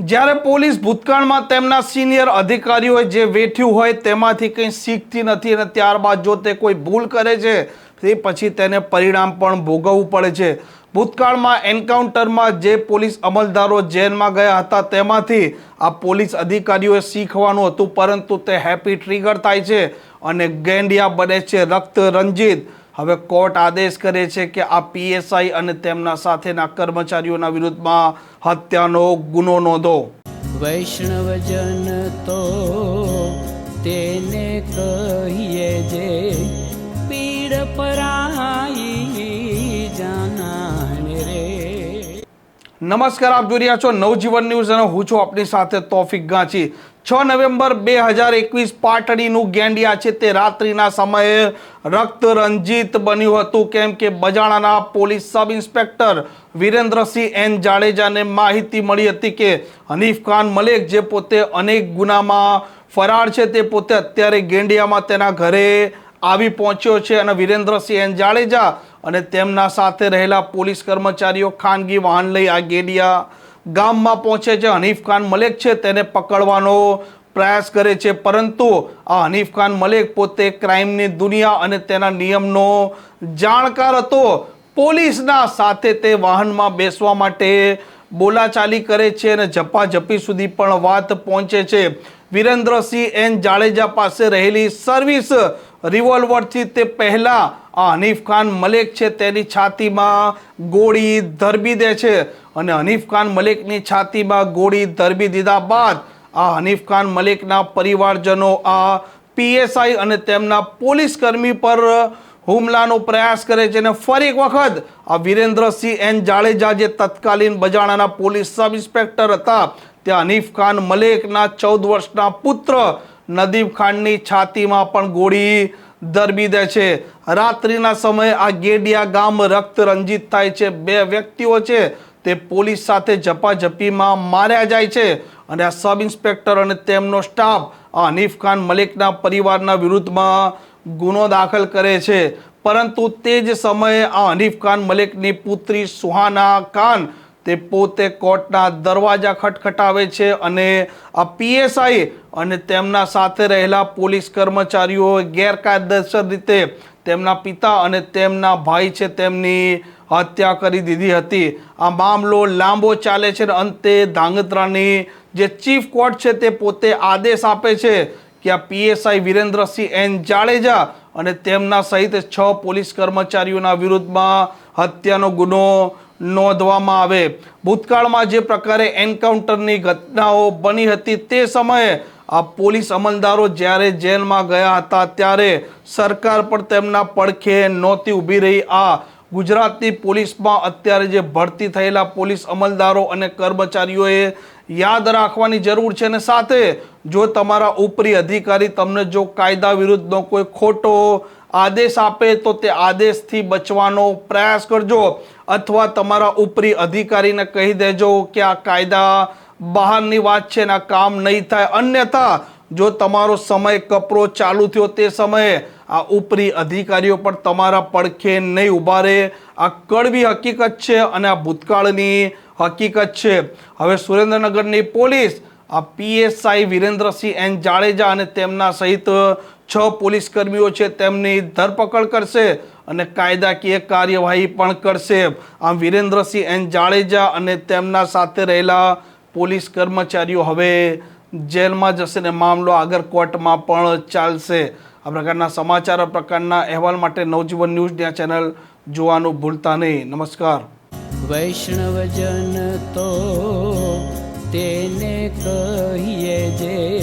જ્યારે પોલીસ ભૂતકાળમાં તેમના સિનિયર અધિકારીઓએ જે વેઠ્યું હોય તેમાંથી કંઈ શીખતી નથી અને ત્યારબાદ જો તે કોઈ ભૂલ કરે છે, તે પછી તેને પરિણામ પણ ભોગવવું પડે છે. ભૂતકાળમાં એન્કાઉન્ટરમાં જે પોલીસ અમલદારો જેલમાં ગયા હતા તેમાંથી આ પોલીસ અધિકારીઓએ શીખવાનું હતું, પરંતુ તે હેપી ટ્રિગર થાય છે અને ગેંડિયા બને છે રક્ત રંજિત. હવે કોર્ટ આદેશ કરે છે કે આ પીએસઆઈ અને તેમના સાથેના કર્મચારીઓના વિરુદ્ધમાં હત્યાનો ગુનો નોંધો. વૈષ્ણવજન તો તેને કહીએ નમસ્કાર, આપ જોઈ રહ્યા છો નવજીવન ન્યૂઝ અને હું છું આપની સાથે તોફિક ગાંચી. છ નવેમ્બર બે હજાર એકવીસ પાટડીનું ગેંડિયા છે તે રાત્રિના સમયે રક્ત રંજિત બન્યું હતું. કેમ કે બજાણાના police sub inspector Virendrasinh N જાડેજાને માહિતી મળી હતી કે હનીફ ખાન મલેક જે પોતે અનેક ગુનામાં ફરાર છે તે પોતે અત્યારે ગેંડિયામાં તેના ઘરે આવી પહોંચ્યો છે અને વિરેન્દ્રસિંહ એન જાડેજા અને તેમના સાથે રહેલા પોલીસ કર્મચારીઓ ખાનગી વાહન લઈ આ ગેડિયા ગામમાં પહોંચે છે. હનીફ ખાન મલેક છે, તેને પકડવાનો પ્રયાસ કરે છે, પરંતુ આ હનીફ ખાન મલેક પોતે ક્રાઇમની દુનિયા અને તેના નિયમનો જાણકાર હતો. પોલીસના સાથે તે વાહનમાં બેસવા માટે બોલાચાલી કરે છે અને ઝપાઝપી સુધી પણ વાત પહોંચે છે. વિરેન્દ્રસિંહ એન જાડેજા પાસે રહેલી સર્વિસ રિવોલ્વરથી તે પહેલાં આ હનીફ ખાન મલેક છે તેની છાતીમાં ગોળી ધરબી દે છે અને હનીફ ખાન મલેકની છાતીમાં ગોળી ધરબી દીધા બાદ આ હનીફ ખાન મલેકના પરિવારજનો આ પીએસઆઈ અને તેમના પોલીસ કર્મી પર હુમલાનો પ્રયાસ કરે છે અને ફરી એક વખત આ વિરેન્દ્રસિંહ એન જાડેજા જે તત્કાલીન બજાણાના પોલીસ સબ ઇન્સ્પેક્ટર હતા ત્યાં હનીફ ખાન, મલેકના ચૌદ વર્ષના પુત્ર નદીમ ખાનની છાતીમાં પણ ગોળી દરબી દે છે. રાત્રિના સમયે આ ગેડિયા ગામ રક્ત રંજિત થાય છે. બે વ્યક્તિઓ છે તે પોલીસ સાથે ઝપાઝપીમાં માર્યા જાય છે અને આ સબ ઇન્સ્પેક્ટર અને તેમનો સ્ટાફ આ હનીફ ખાન, મલિકના પરિવારના વિરુદ્ધમાં ગુનો દાખલ કરે છે. પરંતુ તે જ સમયે આ હનીફ ખાન, મલિકની પુત્રી સુહાના ખાન તે પોતે કોર્ટના દરવાજા ખટખટાવે છે અને આ પીએસઆઈ અને તેમના સાથે રહેલા પોલીસ કર્મચારીઓ ગેરકાયદેસર રીતે તેમના પિતા અને તેમના ભાઈ છે તેમની હત્યા કરી દીધી હતી. આ મામલો લાંબો ચાલે છે અને અંતે ધાંગધ્રાની જે ચીફ કોર્ટ છે તે પોતે આદેશ આપે છે કે આ પીએસઆઈ વિરેન્દ્રસિંહ એન જાડેજા અને તેમના સહિત છ પોલીસ કર્મચારીઓના વિરુદ્ધમાં હત્યાનો ગુનો નોંધવામાં આવે. ભૂતકાળમાં જે પ્રકારે એન્કાઉન્ટરની ઘટનાઓ બની હતી તે સમયે આ પોલીસ અમલદારો જ્યારે જેલમાં ગયા હતા ત્યારે સરકાર પણ તેમના પડખે નહોતી ઊભી રહી. આ ગુજરાતની પોલીસમાં અત્યારે જે ભરતી થયેલા પોલીસ અમલદારો અને કર્મચારીઓએ યાદ રાખવાની જરૂર છે અને સાથે જો તમારા ઉપરી અધિકારી તમને જો કાયદા વિરુદ્ધનો કોઈ ખોટો આદેશ આપે તો તે આદેશથી બચવાનો પ્રયાસ કરજો અથવા તમારા ઉપરી અધિકારીને કહી દેજો કે આ કાયદા બહારની વાત છે ને કામ નહીં થાય. અન્યથા, જો તમારો સમય કપરો ચાલુ થયો તે સમયે આ ઉપરી અધિકારીઓ પણ તમારા પડખે નહીં ઊભા રહે. આ કડવી હકીકત છે અને આ ભૂતકાળની હકીકત છે. હવે સુરેન્દ્રનગરની પોલીસ, આ પીએસઆઈ વિરેન્દ્રસિંહ એન જાડેજા અને તેમના સહિત છ પોલીસ કર્મીઓ છે તેમની ધરપકડ કરશે અને કાયદાકીય કાર્યવાહી પણ કરશે. આમ વિરેન્દ્રસિંહ એન જાડેજા અને તેમના સાથે રહેલા પોલીસ કર્મચારીઓ હવે જેલમાં જશે ને મામલો આગળ કોર્ટમાં પણ ચાલશે. આ પ્રકારના સમાચાર, આ પ્રકારના અહેવાલ માટે નવજીવન ન્યૂઝની આ ચેનલ જોવાનું ભૂલતા નહીં. નમસ્કાર. વૈષ્ણવજન તો તેને કહીએ જે